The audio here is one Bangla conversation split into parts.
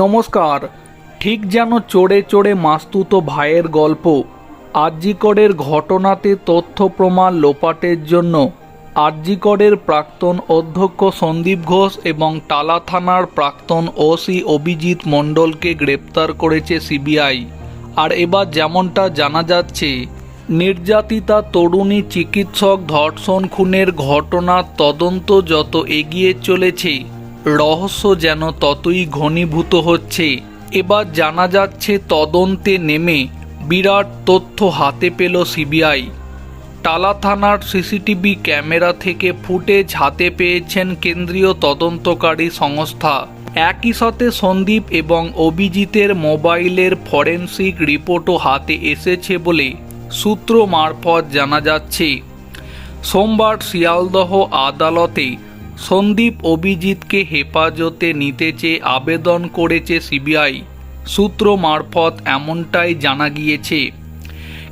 নমস্কার। ঠিক যেন চড়ে চড়ে মাস্তুত ভাইয়ের গল্প। আরজিকরের ঘটনাতে তথ্য প্রমাণ লোপাটের জন্য আরজিকরের প্রাক্তন অধ্যক্ষ সন্দীপ ঘোষ এবং টালা থানার প্রাক্তন ওসি অভিজিৎ মণ্ডলকে গ্রেপ্তার করেছে সিবিআই। আর এবার যেমনটা জানা যাচ্ছে, নির্যাতিতা তরুণী চিকিৎসক ধর্ষণ খুনের ঘটনার তদন্ত যত এগিয়ে চলেছে রহস্য যেন ততই ঘনীভূত হচ্ছে। এবার জানা যাচ্ছে তদন্তে নেমে বিরাট তথ্য হাতে পেল সিবিআই। টালা থানার সিসিটিভি ক্যামেরা থেকে ফুটেজ হাতে পেয়েছেন কেন্দ্রীয় তদন্তকারী সংস্থা। একই সাথে সন্দীপ এবং অভিজিতের মোবাইলের ফরেনসিক রিপোর্টও হাতে এসেছে বলে সূত্র মারফত জানা যাচ্ছে। সোমবার শিয়ালদহ আদালতে সন্দীপ অভিজিৎকে হেফাজতে নিতে চেয়ে আবেদন করেছে সিবিআই। সূত্র মারফত এমনটাই জানা গিয়েছে।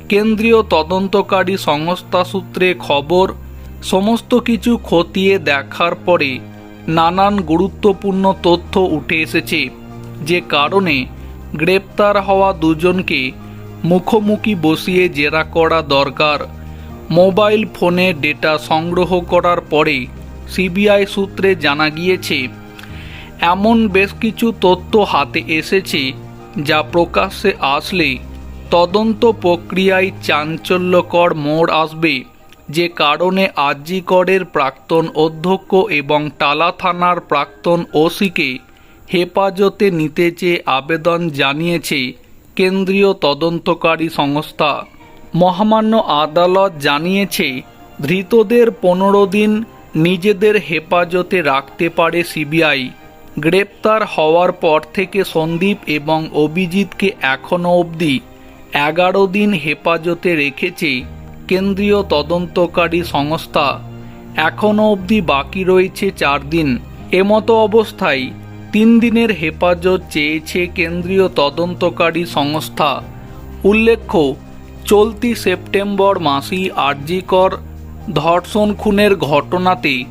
কেন্দ্রীয় তদন্তকারী সংস্থা সূত্রে খবর, সমস্ত কিছু খতিয়ে দেখার পরে নানান গুরুত্বপূর্ণ তথ্য উঠে এসেছে, যে কারণে গ্রেপ্তার হওয়া দুজনকে মুখোমুখি বসিয়ে জেরা করা দরকার। মোবাইল ফোনে ডেটা সংগ্রহ করার পরে সিবিআই সূত্রে জানা গিয়েছে, এমন বেশ কিছু তথ্য হাতে এসেছে যা প্রকাশ্যে আসলে তদন্ত প্রক্রিয়ায় চাঞ্চল্যকর মোড় আসবে, যে কারণে আরজিকরের প্রাক্তন অধ্যক্ষ এবং টালা থানার প্রাক্তন ওসিকে হেফাজতে নিতে চেয়ে আবেদন জানিয়েছে কেন্দ্রীয় তদন্তকারী সংস্থা। মহামান্য আদালত জানিয়েছে, ধৃতদের পনেরো দিন নিজেদের হেফাজতে রাখতে পারে সিবিআই। গ্রেপ্তার হওয়ার পর থেকে সন্দীপ এবং অভিজিৎকে এখনও অবধি এগারো দিন হেফাজতে রেখেছে কেন্দ্রীয় তদন্তকারী সংস্থা। এখনও অবধি বাকি রয়েছে চার দিন। এমতো অবস্থায় তিন দিনের হেফাজত চেয়েছে কেন্দ্রীয় তদন্তকারী সংস্থা। উল্লেখ্য, চলতি সেপ্টেম্বর মাসেই আরজিকর ধর্ষণ খুনের ঘটনাতে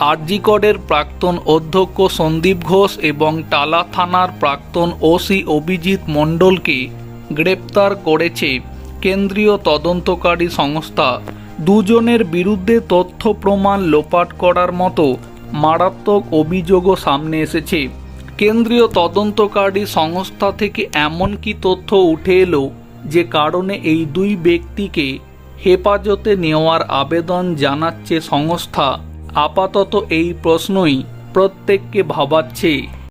আরজিকরের প্রাক্তন অধ্যক্ষ সন্দীপ ঘোষ এবং টালা থানার প্রাক্তন ওসি অভিজিৎ মণ্ডলকে গ্রেপ্তার করেছে কেন্দ্রীয় তদন্তকারী সংস্থা। দুজনের বিরুদ্ধে তথ্য প্রমাণ লোপাট করার মতো মারাত্মক অভিযোগও সামনে এসেছে। কেন্দ্রীয় তদন্তকারী সংস্থা থেকে এমন কি তথ্য উঠে এলো যে কারণে এই দুই ব্যক্তিকে হেফাজতে নেওয়ার আবেদন জানাচ্ছে সংস্থা। আপাতত এই প্রশ্নই প্রত্যেককে ভাবাচ্ছে।